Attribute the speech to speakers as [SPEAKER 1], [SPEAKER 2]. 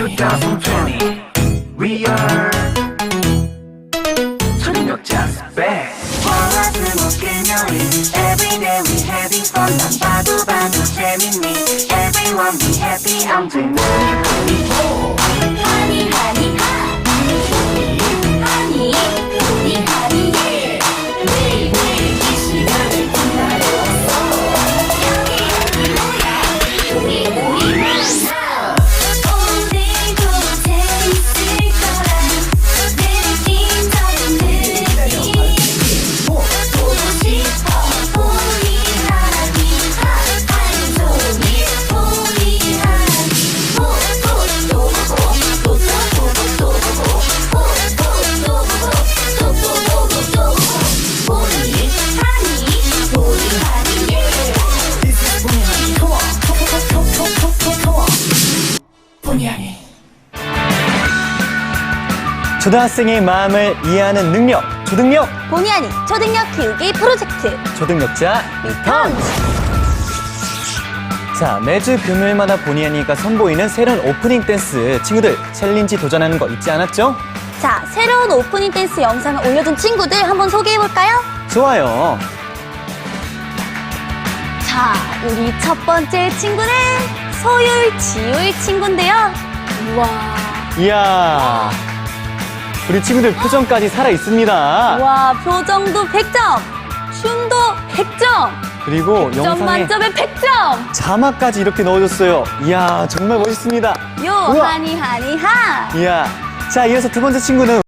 [SPEAKER 1] 2020. We are
[SPEAKER 2] 초능력자's back. Every day we having fun. 난 바도 바도 재밌니? Everyone be happy. I'm doing 2024.
[SPEAKER 3] 초등학생의 마음을 이해하는 능력, 초등력,
[SPEAKER 4] 본의 아닌 초등력 키우기 프로젝트
[SPEAKER 3] 초등력자 리턴. 자, 매주 금요일마다 본의 아니가 선보이는 새로운 오프닝 댄스 친구들 챌린지 도전하는 거 잊지 않았죠?
[SPEAKER 4] 자 새로운 오프닝 댄스 영상을 올려준 친구들 한번 소개해볼까요?
[SPEAKER 3] 좋아요.
[SPEAKER 4] 자 우리 첫 번째 친구는 소율 지율 친구인데요 우와
[SPEAKER 3] 이야. 우리 친구들 표정까지 살아 있습니다.
[SPEAKER 4] 와 표정도 100점 춤도 100점
[SPEAKER 3] 그리고
[SPEAKER 4] 100점
[SPEAKER 3] 영상에
[SPEAKER 4] 만점에 100점
[SPEAKER 3] 자막까지 이렇게 넣어줬어요. 이야, 정말 멋있습니다.
[SPEAKER 4] 요
[SPEAKER 3] 우와.
[SPEAKER 4] 하니 하니 하
[SPEAKER 3] 이야. 자, 이어서 두 번째 친구는